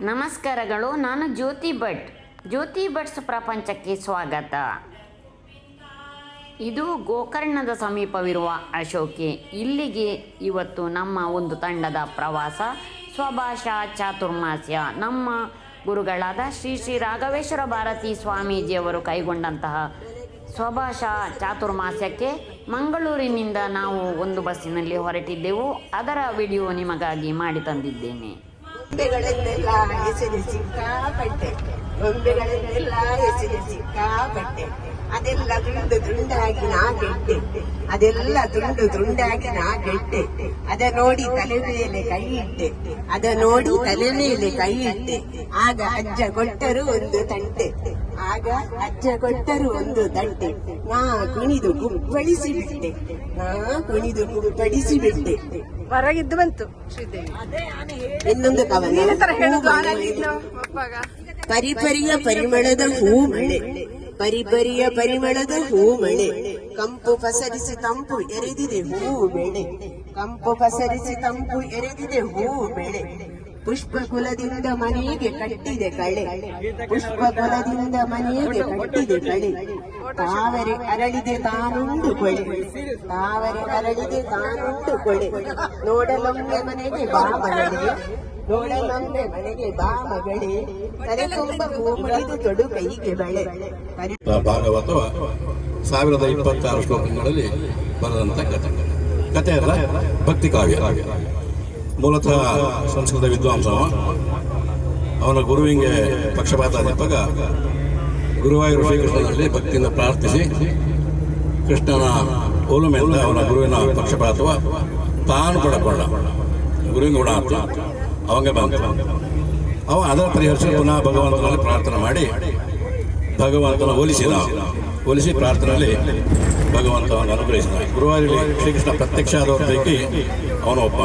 ನಮಸ್ಕಾರಗಳು, ನಾನು ಜ್ಯೋತಿ ಭಟ್. ಜ್ಯೋತಿ ಭಟ್ಸ್ ಪ್ರಪಂಚಕ್ಕೆ ಸ್ವಾಗತ. ಇದು ಗೋಕರ್ಣದ ಸಮೀಪವಿರುವ ಅಶೋಕೆ. ಇಲ್ಲಿಗೆ ಇವತ್ತು ನಮ್ಮ ಒಂದು ತಂಡದ ಪ್ರವಾಸ, ಸ್ವಭಾಷಾ, ಚಾತುರ್ಮಾಸ್ಯ. ನಮ್ಮ ಗುರುಗಳಾದ ಶ್ರೀ ಶ್ರೀ ರಾಘವೇಶ್ವರ ಭಾರತಿ ಸ್ವಾಮೀಜಿಯವರು ಕೈಗೊಂಡಂತಹ ಸ್ವಭಾಷಾ, ಚಾತುರ್ಮಾಸ್ಯಕ್ಕೆ ಮಂಗಳೂರಿನಿಂದ ನಾವು ಒಂದು ಬಸ್ಸಿನಲ್ಲಿ ಹೊರಟಿದ್ದೆವು. ಅದರ ವಿಡಿಯೋ ನಿಮಗಾಗಿ ಮಾಡಿ ತಂದಿದ್ದೇನೆ. ಗೊಂಬೆಗಳನ್ನೆಲ್ಲ ಹೆಸರು ಸಿಕ್ಕಾಪಟ್ಟೆ. ಗೊಂಬೆಗಳನ್ನೆಲ್ಲ ಹೆಸರು ಸಿಕ್ಕಾಪಟ್ಟೆ. ಅದೆಲ್ಲ ತುಂಡು ದುಂಡಾಗಿ ನಾ ಗೆಟ್ಟೆ ಅದೆಲ್ಲ ತುಂಡು ದುಂಡಾಗಿ ನಾ ಗೆಟ್ಟೆ ಅದ ನೋಡಿ ತಲೆ ಮೇಲೆ ಕೈ ಇಟ್ಟೆ ಅದ ನೋಡಿ ತಲೆ ಮೇಲೆ ಕೈ ಇಟ್ಟೆ ಆಗ ಅಜ್ಜ ಕೊಟ್ಟರು ಒಂದು ತಂಟೆ. ಆಗ ಅಜ್ಜ ಕೊಟ್ಟರು ಒಂದು ತಂಟೆ. ನಾ ಕುಣಿದು ಕುಪ್ಪಳಿಸಿ ಬಿಟ್ಟೆ ನಾ ಕುಣಿದು ಕುಪ್ಪಳಿಸಿ ಬಿಟ್ಟೆ ಹೊರಗಿದ್ದು ಬಂತು. ಶ್ರೀದೇವಿ ಇನ್ನೊಂದು ಕವನ. ಪರಿಪರಿಯ ಪರಿಮಳದ ಹೂ ಮಳೆ. ಪರಿಪರಿಯ ಪರಿಮಳದ ಹೂ ಮಳೆ. ಕಂಪು ಪಸರಿಸಿ ತಂಪು ಎರೆದಿದೆ ಹೂ ಬೆಳೆ. ಕಂಪು ಪಸರಿಸಿ ತಂಪು ಎರೆದಿದೆ ಹೂ ಬೆಳೆ. ಪುಷ್ಪ ಕುಲದಿಂದ ಮನೆಗೆ ಕಟ್ಟಿದೆ ಕಳೆ. ಪುಷ್ಪ ಕುಲದಿಂದ ಮನೆಗೆ ಕಟ್ಟಿದೆ ಕಳೆ. ತಾವರೆ ಅರಳಿದೆ ತಾನುಂಡು ಕೊಳೆ. ತಾವರೆ ಅರಳಿದೆ ತಾನುಂಡು ಕೊಳೆ. ನೋಡಲೊಮ್ಮೆ ಮನೆಗೆ ಬಾ ಮಗಳೇ ನೋಡಲೊಮ್ಮೆ ಮನೆಗೆ ಬಾ ಮಗಳೇ ತಲೆ ತುಂಬ ಹೂ ತೊಡು ಕೈಗೆ ಬಳೆ. ಭಾಗವತ ಸಾವಿರದ ಇಪ್ಪತ್ತಾರು ಶ್ಲೋಕಗಳಲ್ಲಿ ಬರೆದಂತ ಕಥೆ ಕಥೆ ಅಲ್ಲ, ಭಕ್ತಿ ಕಾವ್ಯ. ಮೂಲತಃ ಸಂಸ್ಕೃತ ವಿದ್ವಾಂಸವ, ಅವನ ಗುರುವಿಗೆ ಪಕ್ಷಪಾತ ಅಧ್ಯಾಪಕ ಗುರುವಾಯೂರು ಶ್ರೀಕೃಷ್ಣನಲ್ಲಿ ಭಕ್ತಿಯಿಂದ ಪ್ರಾರ್ಥಿಸಿ ಕೃಷ್ಣನ ಒಲುಮೆಯಿಂದ ಅವನ ಗುರುವಿನ ಪಕ್ಷಪಾತವ ತಾನು ಪಡಕೊಂಡ. ಗುರುವಿನ ಗುಣ ಅಂತ ಅವಂಗೆ ಬಂತ. ಅವ ಅದರ ಪರಿಹರಿಸಿ ಪುನಃ ಭಗವಂತನಲ್ಲಿ ಪ್ರಾರ್ಥನೆ ಮಾಡಿ ಭಗವಂತನ ಹೋಲಿಸಿದ ಹೋಲಿಸಿ ಪ್ರಾರ್ಥನೆಯಲ್ಲಿ ಭಗವಂತವನ್ನು ಅನುಗ್ರಹಿಸಿದ. ಗುರುವಾರಲ್ಲಿ ಶ್ರೀಕೃಷ್ಣ ಪ್ರತ್ಯಕ್ಷ ಆದವರ ಪೈಕಿ ಅವನು ಒಬ್ಬ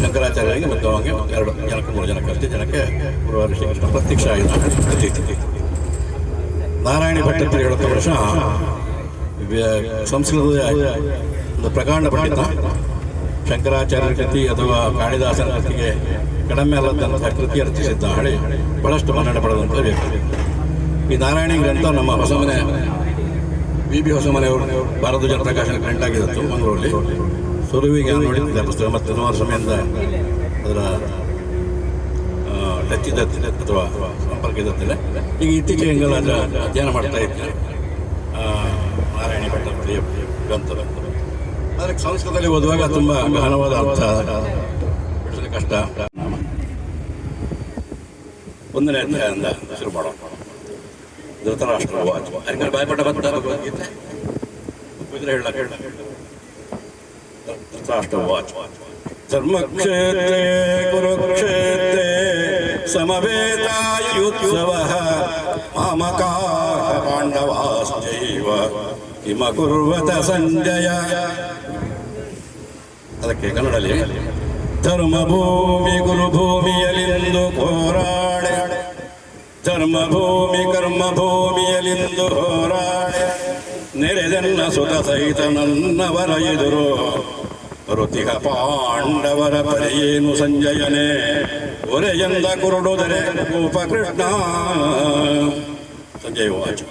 ಶಂಕರಾಚಾರ್ಯರಿಗೆ ಮತ್ತು ಅವಂಗೆ ಎರಡು, ಜನಕ್ಕೆ ಮೂರು ಜನಕ್ಕೆ ಕಲಿತು ಜನಕ್ಕೆ ಗುರುವಾರಿ ಶ್ರೀಕೃಷ್ಣ ಪ್ರತ್ಯಕ್ಷ ಆಗಿದ್ದಾನೆ. ಪ್ರತೀತಿ ನಾರಾಯಣ ಭಟ್ಟರು ಹೇಳುತ್ತ ವರ್ಷ ಸಂಸ್ಕೃತದ ಒಂದು ಪ್ರಕಾಂಡ ಪಂಡಿತ. ಶಂಕರಾಚಾರ್ಯರ ಕೃತಿ ಅಥವಾ ಕಾಳಿದಾಸನ ಕೃತಿಗೆ ಕಡಿಮೆ ಅಲ್ಲದಂತಹ ಕೃತಿ ರಚಿಸಿದ್ದ ಹಳೆ ಬಹಳಷ್ಟು ಮನ್ನಣೆ ಪಡೆದಂಥ ವ್ಯಕ್ತಿ. ಈ ನಾರಾಯಣ ಗ್ರಂಥ ನಮ್ಮ ಹೊಸಮನೆ ಬಿ ಬಿ ಹೊಸಮನೆಯವರು ಭಾರತ ಜನ ಪ್ರಕಾಶನ ಪ್ರಿಂಟ್ ಆಗಿದ್ದು ಮಂಗಳೂರಲ್ಲಿ. ಸುರುವಿಗೆ ನೋಡಿದ್ದ ಪುಸ್ತಕ, ಮತ್ತು ಸುಮಾರು ಸಮಯದಿಂದ ಅದರ ಟಚ್ ಇದ್ದತ್ತಿಲ್ಲ ಅಥವಾ ಸಂಪರ್ಕ ಇದ್ದತ್ತಿಲ್ಲ ಈಗ ಇತ್ತೀಚೆಗೆ ಹೆಂಗಲ್ಲ ಅಧ್ಯಯನ ಮಾಡ್ತಾ ಇದ್ದೆ. ನಾರಾಯಣಿ ಭಟ್ಟ ಪ್ರಿಯ ಗ್ರಂಥದ. ಅದಕ್ಕೆ ಸಂಸ್ಕೃತದಲ್ಲಿ ಓದುವಾಗ ತುಂಬ ಗಹನವಾದ ಅರ್ಥ ಬಿಡಿಸಲು ಕಷ್ಟ. ಒಂದನೇ ಅಧ್ಯಾಯದಿಂದ ಶುರು ಮಾಡೋಣ. ಧೃತರಾಷ್ಟ್ರ ಅದಕ್ಕೆ ಬಾಯ್ಪಟ್ಟ ಬಂತ? ಭಗವದ್ಗೀತೆ? ಕುದುರೆ ಹೇಳ ಹೇಳ. ಧೃತರಾಷ್ಟ್ರ ವಾಚ. ಧರ್ಮಕ್ಷೇತ್ರೇ, ಕುರುಕ್ಷೇತ್ರೇ. ಮಾಮಕಾಹ ಪಾಂಡವಾಶ್ಚೈವ ಕಿಮ ಕುರ್ವತ ಸಂಜಯ. ಅದಕ್ಕೆ ಕನ್ನಡಲ್ಲಿ, ಧರ್ಮಭೂಮಿ ಗುರುಭೂಮಿಯಲ್ಲಿಂದು ಹೋರಾಡೆ. ಧರ್ಮಭೂಮಿ ಕರ್ಮಭೂಮಿಯಲ್ಲಿಂದು ಹೋರಾಡೆ. ನೆರೆದೆನ್ನ ಸುತ ಸಹಿತ ನನ್ನವರ ಎದುರು. ಋತಿಹ ಪಾಂಡವರ ಪರೆಯೇನು ಸಂಜಯನೇ? ಒರೆಯಂದ ಕುರುಡುದರೆ ಉಪಕೃಷ್ಣ ಸಂಜಯ ವಾಚ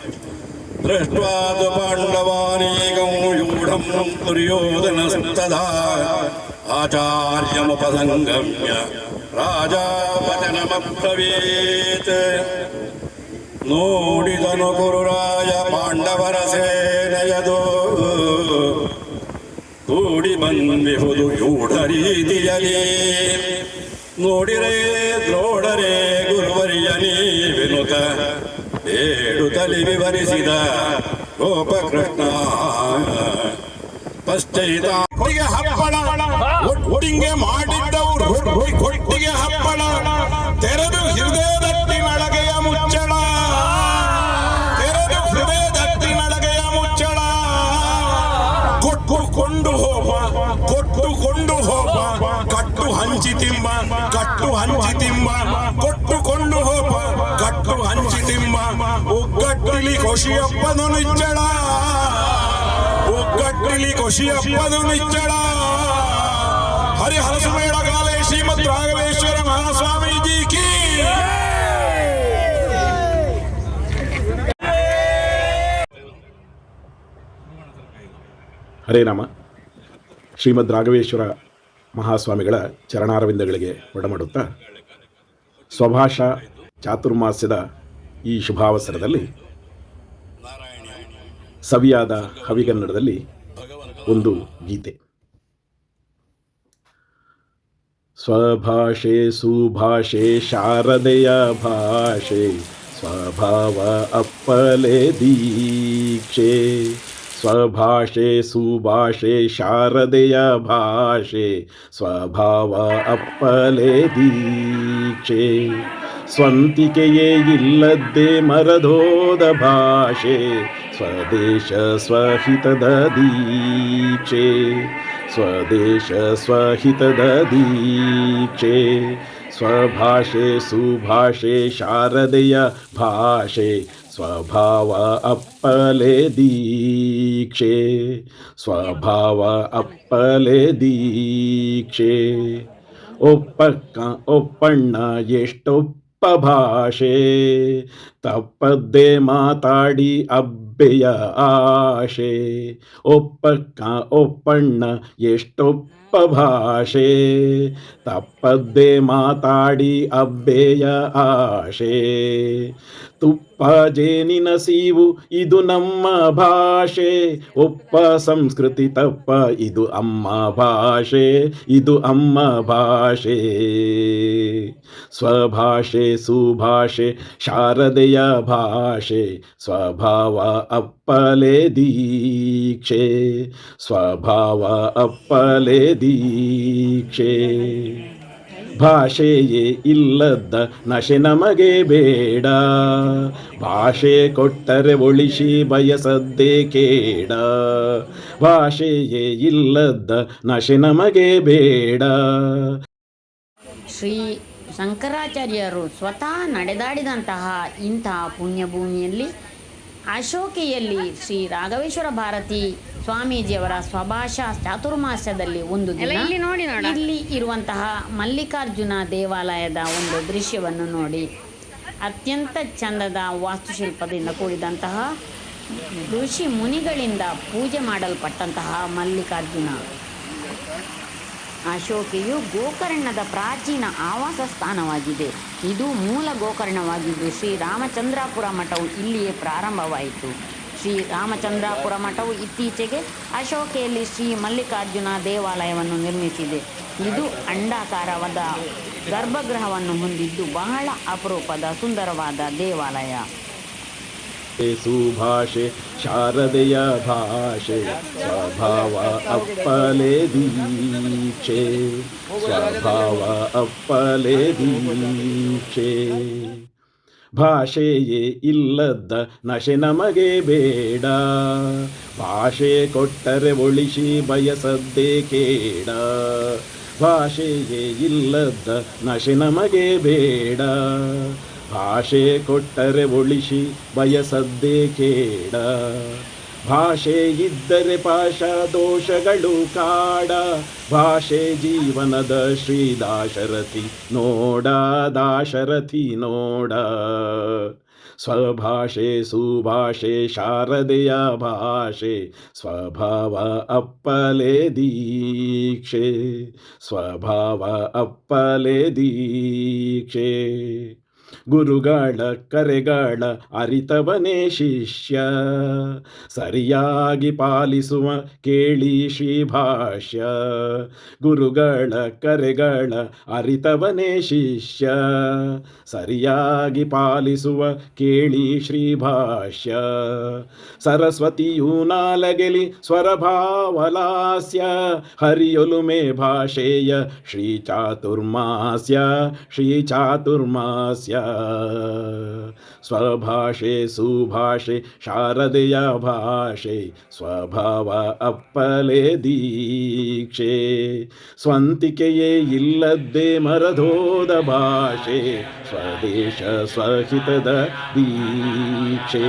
ದೃಷ್ಟ್ವಾದು ಪಾಂಡವಾನೀಗಂ ಯೂಢಂ ದುರ್ಯೋಧನ ತದಾ ಆಚಾರ್ಯಮುಪಸಂಗಮ್ಯ ರಾಜಾವಚನಮಬ್ರವೀತ್ ನೋಡಿದನು ಗುರುರಾಯ ಪಾಂಡವರ ಸೇನೆಯದು ಕೂಡಿ ಬಂದಿಹುದು ಯೂಢ ರೀತಿಯಲಿ ನೋಡಿರೇ ದ್ರೋಡರೇ ಗುರುವರಿಯ ನೀ ವಿನುತ ಬೇಡುತ್ತಲಿ ವಿವರಿಸಿದ ಗೋಪಕೃಷ್ಣ. ಕೊಟ್ಟಿಗೆ ಹಪ್ಪಳ ಒಟ್ಟಿಗೆ ಮಾಡಿದ್ದವರು ಕೊಟ್ಟಿಗೆ ಹಪ್ಪಳ, ತೆರೆದು ಹೃದಯದಟ್ಟಿನೊಳಗೆಯ ಮುಚ್ಚಳ. ತೆರೆದು ಹೃದಯದಟ್ಟಿನೊಳಗೆಯ ಮುಚ್ಚಳ. ಕೊಟ್ಟು ಕೊಂಡು ಹೋಗ ಕೊಟ್ಟು ಕೊಂಡು ಹಂಚಿ ಹಂಚಿತಿಂಬ ಕಟ್ಟು ಹಂಚಿತಿಂಬ ಕೊಟ್ಟುಕೊಂಡು ಹೋಪ ಕಟ್ಟು ಹಂಚಿತಿಂಬ ಒಗ್ಗಟ್ಟಿಲಿ ಖುಷಿಯಪ್ಪನು ನಿಚ್ಚಡ ಒಗ್ಗಟ್ಟಿಲಿ ಖುಷಿಯಪ್ಪನು ನಿಚ್ಚಡ ಹರಿಹರಸು ಮೇಡಗಾಲೆ ಶ್ರೀಮದ್ ರಾಘವೇಶ್ವರ ಮಹಾಸ್ವಾಮೀಜಿ ಕೀ హరే రామ శ్రీమద్ రాఘవేశ్వర ಮಹಾಸ್ವಾಮಿಗಳ ಚರಣಾರವಿಂದಗಳಿಗೆ ಒಡಮಾಡುತ್ತಾ, ಸ್ವಭಾಷಾ ಚಾತುರ್ಮಾಸ್ಯದ ಈ ಶುಭಾವಸರದಲ್ಲಿ ಸವಿಯಾದ ಹವಿಗನ್ನಡದಲ್ಲಿ ಒಂದು ಗೀತೆ. ಸ್ವಭಾಷೆ ಸುಭಾಷೆ ಶಾರದೆಯ ಭಾಷೆ, ಸ್ವಭಾವ ಅಪ್ಪಲೆ ದೀಕ್ಷೆ. ಸ್ವಭಾಷೆ ಸುಭಾಷೆ ಶಾರದೆಯ ಭಾಷೆ ಸ್ವಭಾವ ಅಪ್ಪಲೆ ದೀಕ್ಷೆ ಸ್ವಂತಿಕೆಯೇ ಇಲ್ಲದ್ದೇ ಮರದೋದ ಭಾಷೆ ಸ್ವದೇಶ ಸ್ವಹಿತದ ದೀಕ್ಷೆ ಸ್ವದೇಶ ಸ್ವಹಿತದ ದೀಕ್ಷೆ ಸ್ವಭಾಷೆ ಸುಭಾಷೆ ಶಾರದೆಯ ಭಾಷೆ ಸ್ವಭಾವ ಅಪ್ಪಲೆ ದೀಕ್ಷೆ ಸ್ವಭಾವ ಅಪ್ಪಲೆ ದೀಕ್ಷೆ ಒಪ್ಪಕ್ಕ ಒಪ್ಪಣ್ಣ ಎಷ್ಟೊಪ್ಪ ಭಾಷೆ ತಪ್ಪದ್ದೇ ಮಾತಾಡಿ ಅಬ್ಬೆಯ ಆಶೆ. ಒಪ್ಪಕ್ಕ ಒಪ್ಪಣ್ಣ ಎಷ್ಟೊಪ್ಪ ಭಾಷೆ. ತಪ್ಪದ್ದೇ ಮಾತಾಡಿ ಅಬ್ಬೆಯ ಆಶೆ. ತುಪ್ಪ ಜೇನಿನ ಸೀವು, ಇದು ನಮ್ಮ ಭಾಷೆ. ಒಪ್ಪ ಸಂಸ್ಕೃತಿ ತಪ್ಪ, ಇದು ಅಮ್ಮ ಭಾಷೆ. ಇದು ಅಮ್ಮ ಭಾಷೆ. ಸ್ವಭಾಷೆ ಸುಭಾಷೆ, ಶಾರದೆಯ ಭಾಷೆ, ಸ್ವಭಾವ ಅಪ್ಪಲೆ ದೀಕ್ಷೆ, ಸ್ವಭಾವ ಅಪ್ಪಲೆ ದೀಕ್ಷೆ. ಭಾಷೆಯೇ ಇಲ್ಲದ ನಶೆ ನಮಗೆ ಬೇಡ, ಭಾಷೆ ಕೊಟ್ಟರೆ ಒಳಿಸಿ ಬಯಸದ್ದೇ ಕೇಡ. ಭಾಷೆಯೇ ಇಲ್ಲದ ನಶೆ ನಮಗೆ ಬೇಡ. ಶ್ರೀ ಶಂಕರಾಚಾರ್ಯರು ಸ್ವತಃ ನಡೆದಾಡಿದಂತಹ ಇಂತಹ ಪುಣ್ಯಭೂಮಿಯಲ್ಲಿ ಅಶೋಕೆಯಲ್ಲಿ ಶ್ರೀ ರಾಘವೇಶ್ವರ ಭಾರತಿ ಸ್ವಾಮೀಜಿಯವರ ಸ್ವಭಾಷಾ ಚಾತುರ್ಮಾಸ್ಯದಲ್ಲಿ ಒಂದು ದಿನ ಇಲ್ಲಿ ನೋಡ. ಇಲ್ಲಿ ಇರುವಂತಹ ಮಲ್ಲಿಕಾರ್ಜುನ ದೇವಾಲಯದ ಒಂದು ದೃಶ್ಯವನ್ನು ನೋಡಿ ಅತ್ಯಂತ ಚಂದದ ವಾಸ್ತುಶಿಲ್ಪದಿಂದ ಕೂಡಿದಂತಹ ಋಷಿ ಮುನಿಗಳಿಂದ ಪೂಜೆ ಮಾಡಲ್ಪಟ್ಟಂತಹ ಮಲ್ಲಿಕಾರ್ಜುನ ಅಶೋಕೆಯು ಗೋಕರ್ಣದ ಪ್ರಾಚೀನ ಆವಾಸ ಸ್ಥಾನವಾಗಿದೆ. ಇದು ಮೂಲ ಗೋಕರ್ಣವಾಗಿದ್ದು ಶ್ರೀ ರಾಮಚಂದ್ರಾಪುರ ಮಠವು ಇಲ್ಲಿಯೇ ಪ್ರಾರಂಭವಾಯಿತು. ಶ್ರೀ ರಾಮಚಂದ್ರಾಪುರ ಮಠವು ಇತ್ತೀಚೆಗೆ ಅಶೋಕೆಯಲ್ಲಿ ಶ್ರೀ ಮಲ್ಲಿಕಾರ್ಜುನ ದೇವಾಲಯವನ್ನು ನಿರ್ಮಿಸಿದೆ. ಇದು ಅಂಡಾಕಾರವಾದ ಗರ್ಭಗೃಹವನ್ನು ಹೊಂದಿದ್ದು ಬಹಳ ಅಪರೂಪದ ಸುಂದರವಾದ ದೇವಾಲಯ. ಸುಭಾಷೆ, ಶಾರದೆಯ ಭಾಷೆ, ಸ್ವಭಾವ ಅಪ್ಪಲೆ ದೀಕ್ಷೆ, ಸ್ವಭಾವ ಅಪ್ಪಲೆ ದೀಕ್ಷೆ. ಭಾಷೆಯೇ ಇಲ್ಲದ ನಶೆ ನಮಗೆ ಬೇಡ, ಭಾಷೆ ಕೊಟ್ಟರೆ ಒಳಿಸಿ ಬಯಸದ್ದೇ ಕೇಡ. ಭಾಷೆಯೇ ಇಲ್ಲದ ನಶೆ ನಮಗೆ ಬೇಡ ಭಾಷೆ ಕೊಟ್ಟರೆ ಒಳಿಸಿ ಬಯಸದ್ದೇ ಕೇಡ. ಭಾಷೆ ಇದ್ದರೆ ಪಾಶ ದೋಷಗಳು ಕಾಡ. ಭಾಷೆ ಜೀವನದ ಶ್ರೀ ದಾಶರಥಿ ನೋಡ ದಾಶರಥಿ ನೋಡ. ಸ್ವಭಾಷೆ ಸುಭಾಷೆ ಶಾರದೆಯ ಭಾಷೆ, ಸ್ವಭಾವ ಅಪ್ಪಲೆ ದೀಕ್ಷೆ, ಸ್ವಭಾವ ಅಪ್ಪಲೆ ದೀಕ್ಷೆ. ಗುರುಗಳ ಕರೆಗಳ ಅರಿತವನೇ ಶಿಷ್ಯ. ಸರಿಯಾಗಿ ಪಾಲಿಸುವ ಕೇಳಿ ಶ್ರೀ ಭಾಷ್ಯ. ಗುರುಗಳ ಕರೆಗಳ ಅರಿತವನೇ ಶಿಷ್ಯ. ಸರಿಯಾಗಿ ಪಾಲಿಸುವ ಕೇಳಿ ಶ್ರೀ ಭಾಷ್ಯ. ಸರಸ್ವತಿಯು ನಾಲಗೆಲಿ ಸ್ವರಭಾವಲಾಸ್ಯ. ಹರಿಯೊಲುಮೆ ಭಾಷೆಯ ಶ್ರೀ ಚಾತುರ್ಮಾಸ್ಯ. ಶ್ರೀ ಚಾತುರ್ಮಾಸ್ಯ. ಸ್ವಭಾಷೆ ಸುಭಾಷೆ, ಶಾರದೆಯ ಭಾಷೆ, ಸ್ವಭಾವ ಅಪ್ಪಲೆ ದೀಕ್ಷೆ. ಸ್ವಂತಿಕೆಯೇ ಇಲ್ಲದ್ದೇ ಮರದೋದ ಭಾಷೆ, ಸ್ವದೇಶ ಸ್ವಹಿತದ ದೀಕ್ಷೆ.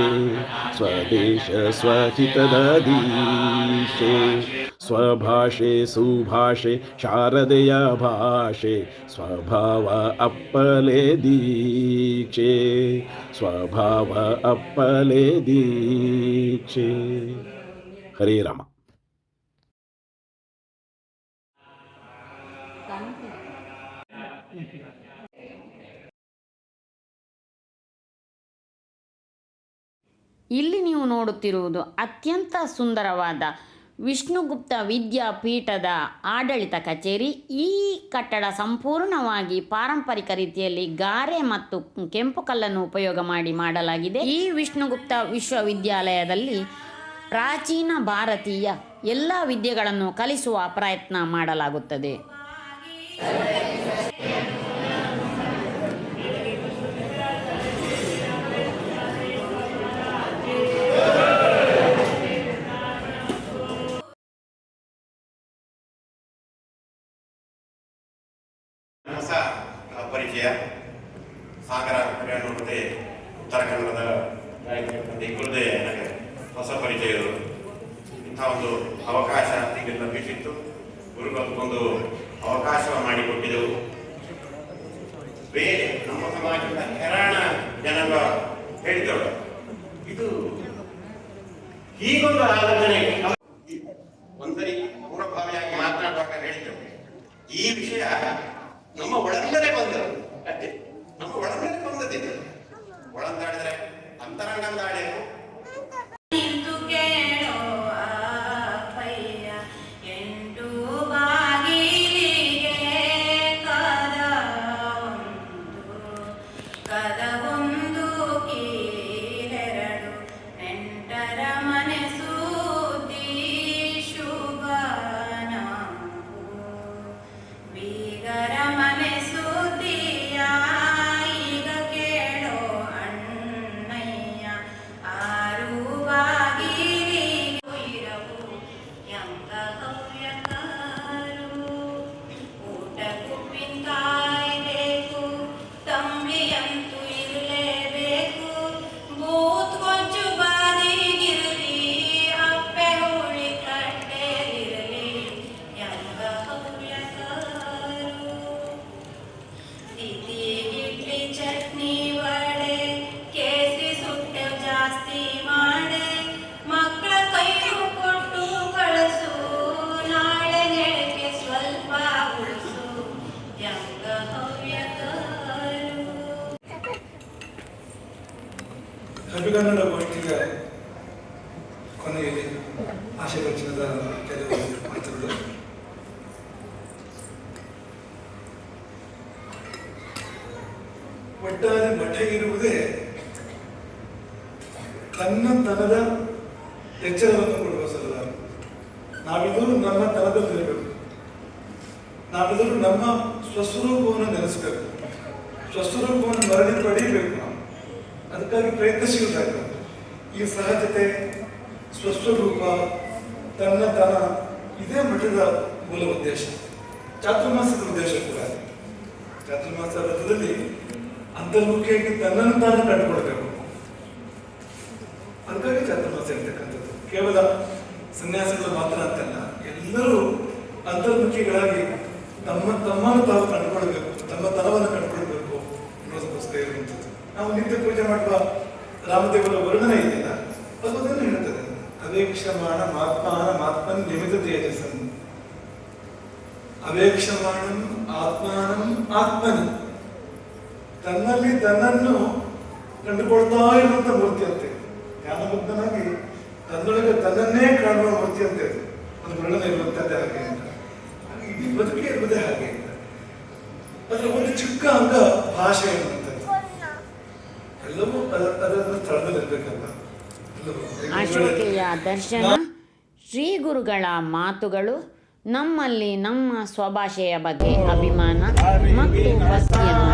ಸ್ವದೇಶ ಸ್ವಹಿತದ ದೀಕ್ಷೆ. ಸ್ವಭಾಷೆ ಸುಭಾಷೆ, ಶಾರದೆಯ ಭಾಷೆ, ಸ್ವಭಾವ ಅಪ್ಪಲೆ ದೀಕ್ಷೆ, ಸ್ವಭಾವ ಅಪ್ಪಲೆ ದೀಕ್ಷೆ. ಹರೇ ರಾಮ. ಇಲ್ಲಿ ನೀವು ನೋಡುತ್ತಿರುವುದು ಅತ್ಯಂತ ಸುಂದರವಾದ ವಿಷ್ಣುಗುಪ್ತ ವಿದ್ಯಾಪೀಠದ ಆಡಳಿತ ಕಚೇರಿ ಈ ಕಟ್ಟಡ ಸಂಪೂರ್ಣವಾಗಿ ಪಾರಂಪರಿಕ ರೀತಿಯಲ್ಲಿ ಗಾರೆ ಮತ್ತು ಕೆಂಪು ಕಲ್ಲನ್ನು ಉಪಯೋಗ ಮಾಡಿ ಮಾಡಲಾಗಿದೆ. ಈ ವಿಷ್ಣುಗುಪ್ತ ವಿಶ್ವವಿದ್ಯಾಲಯದಲ್ಲಿ ಪ್ರಾಚೀನ ಭಾರತೀಯ ಎಲ್ಲ ವಿದ್ಯೆಗಳನ್ನು ಕಲಿಸುವ ಪ್ರಯತ್ನ ಮಾಡಲಾಗುತ್ತದೆ. ಪರಿಚಯ ಸಾಗರ ಕಲ್ಯಾಣಮೂರ್ತಿ ಉತ್ತರ ಕನ್ನಡದ ಮತ್ತು ಇಬ್ಬರದೇ ನನಗೆ ಹೊಸ ಪರಿಚಯರು ಇಂಥ ಒಂದು ಅವಕಾಶ ಈಗ ಲಭಿಸಿತ್ತು. ಗುರುಗಳೊಂದು ಅವಕಾಶ ಮಾಡಿಕೊಟ್ಟಿದ್ದೆವು ಬೇರೆ ನಮ್ಮ ಸಮಾಜದ ಹೆರಾಣ ಜನಗ ಹೇಳಿದವರು ಇದು ಹೀಗೊಂದು ಆಲೋಚನೆ. ಒಂದರಿಗೆ ಪೂರ್ವಭಾವಿಯಾಗಿ ಮಾತನಾಡುವಾಗ ಹೇಳಿದ್ದೆವು ಈ ವಿಷಯ ನಮ್ಮ ಒಳಗಡೆ ಬಂದರು Right. ಒಟ್ಟಾರೆ ಮಠ ಇರುವುದೇ ತನ್ನ ತನದ ಎಚ್ಚರವನ್ನು ಕೊಡುವ ಸಲುವಾಗಿ. ನಾವಿದ್ದರೂ ನಮ್ಮ ತನದಲ್ಲಿರಬೇಕು ನಾವಿದ್ದರೂ ನಮ್ಮ ಸ್ವಸ್ವರೂಪವನ್ನು ನೆನೆಸಬೇಕು. ಸ್ವಸ್ವರೂಪವನ್ನು ಮರಳಿ ಪಡೆಯಬೇಕು ನಾವು. ಅದಕ್ಕಾಗಿ ಪ್ರಯತ್ನಶೀಲರಾಗಬೇಕು ಈ ಸಹಜತೆ, ಸ್ವಸ್ವರೂಪ, ತನ್ನತನ, ಇದೇ ಮಠದ ಮೂಲ ಉದ್ದೇಶ. ಚಾತುರ್ಮಾಸದ ಉದ್ದೇಶ ಕೂಡ. ಚಾತುರ್ಮಾಸ ವ್ರತದಲ್ಲಿ ಅಂತರ್ಮುಖಿಯಾಗಿ ತನ್ನನ್ನು ತಾನು ಕಂಡುಕೊಳ್ಬೇಕು. ಅದಕ್ಕಾಗಿ ಚಾತುರ್ಮಾಸ ಕೇವಲ ಸನ್ಯಾಸಿಗಳು ಮಾತ್ರ ಅಂತಲ್ಲ, ಎಲ್ಲರೂ ಅಂತರ್ಮುಖಿಗಳಾಗಿ ತಮ್ಮ ತಮ್ಮನ್ನು ತಾವು ಕಂಡುಕೊಳ್ಬೇಕು, ತಮ್ಮ ತನವನ್ನು ಕಂಡುಕೊಳ್ಬೇಕು ಅನ್ನೋದಕ್ಕೋಸ್ಕರ ಇರುವಂಥದ್ದು. ನಾವು ನಿತ್ಯ ಪೂಜೆ ಮಾಡುವ ರಾಮದೇವರ ವರ್ಣನೆ ಇದೆಯಲ್ಲ ಅದು ಅದನ್ನು ಹೇಳ್ತದೆ ಅವೇಕ್ಷಮಾಣ ಮಾತ್ಮಾನ ಮಾತ್ಮನ್ ನಿಮಿತ ತೇಜಸ್ಸನ್ನು ಅವೇಕ್ಷಮಾಣಂ ಆತ್ಮಾನಂ ಆತ್ಮನಿ. ತನ್ನಲ್ಲಿ ತನ್ನನ್ನು ಕಂಡುಕೊಳ್ತಾ ಇರುವಂತ ಮೂರ್ತಿ ಅಂತೆ ಜ್ಞಾನಬುದ್ಧನಾಗಿ ತನ್ನೊಳಗೆ ತನ್ನನ್ನೇ ಕಾಣುವ ಮೂರ್ತಿ ಅಂತೆ ಒಂದು ವರ್ಣನೆ ಇರುವಂತದ್ದೇ ಹಾಗೆ ಅಂತ. ಹಾಗೆ ಇಡೀ ಬದುಕೇ ಇರುವುದೇ ಹಾಗೆ ಅಂತ. ಅದ್ರ ಒಂದು ಚಿಕ್ಕ ಅಂಗ ಭಾಷೆ ಎನ್ನುವಂಥದ್ದು ಎಲ್ಲವೂ ಅದ- ಅದರ ಸ್ಥಳದಲ್ಲಿ ಇರ್ಬೇಕಲ್ಲ. ಅಶೋಕೆಯ ದರ್ಶನ, ಶ್ರೀ ಗುರುಗಳ ಮಾತುಗಳು ನಮ್ಮಲ್ಲಿ ನಮ್ಮ ಸ್ವಭಾಷೆಯ ಬಗ್ಗೆ ಅಭಿಮಾನ ಮತ್ತು ಭಕ್ತಿಯನ್ನು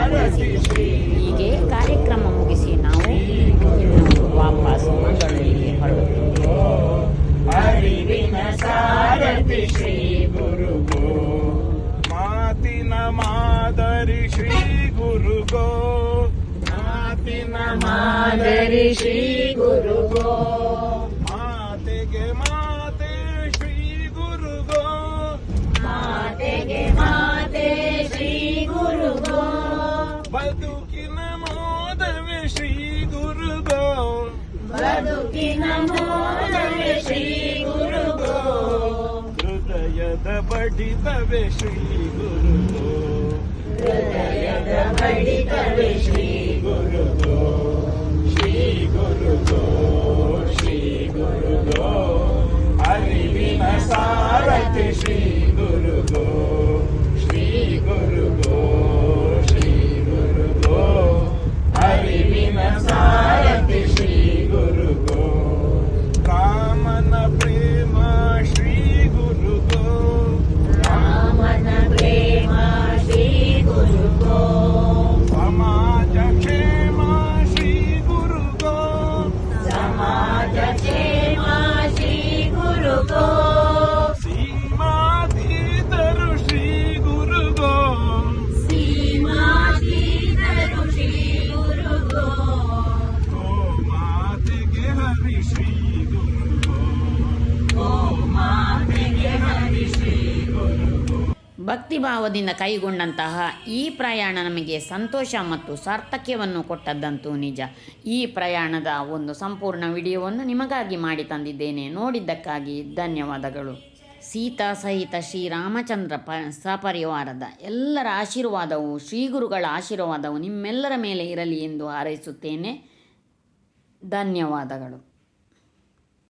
ಹೃದಯದ ಬಡಿತವೆ ಶ್ರೀ ಗುರು ಹೃದಯದ ಬಡಿತವೆ ಶ್ರೀ ಗುರು ಶ್ರೀ ಗುರು ಶ್ರೀ ಗುರು ಅರಿವಿನ ಸಾರಥಿ ಶ್ರೀ ಗುರು ಶ್ರೀ ಗುರು ಶ್ರೀ ಗುರು ಅರಿವಿನ ಸಾರಥಿ ಶ್ರೀ ಭಕ್ತಿ ಭಾವದಿಂದ ಕೈಗೊಂಡಂತಹ ಈ ಪ್ರಯಾಣ ನಮಗೆ ಸಂತೋಷ ಮತ್ತು ಸಾರ್ಥಕ್ಯವನ್ನು ಕೊಟ್ಟದ್ದಂತೂ ನಿಜ. ಈ ಪ್ರಯಾಣದ ಒಂದು ಸಂಪೂರ್ಣ ವಿಡಿಯೋವನ್ನು ನಿಮಗಾಗಿ ಮಾಡಿ ತಂದಿದ್ದೇನೆ. ನೋಡಿದ್ದಕ್ಕಾಗಿ ಧನ್ಯವಾದಗಳು. ಸೀತಾ ಸಹಿತ ಶ್ರೀರಾಮಚಂದ್ರ ಪ ಸಪರಿವಾರದ ಎಲ್ಲರ ಆಶೀರ್ವಾದವು, ಶ್ರೀಗುರುಗಳ ಆಶೀರ್ವಾದವು ನಿಮ್ಮೆಲ್ಲರ ಮೇಲೆ ಇರಲಿ ಎಂದು ಹಾರೈಸುತ್ತೇನೆ. ಧನ್ಯವಾದಗಳು.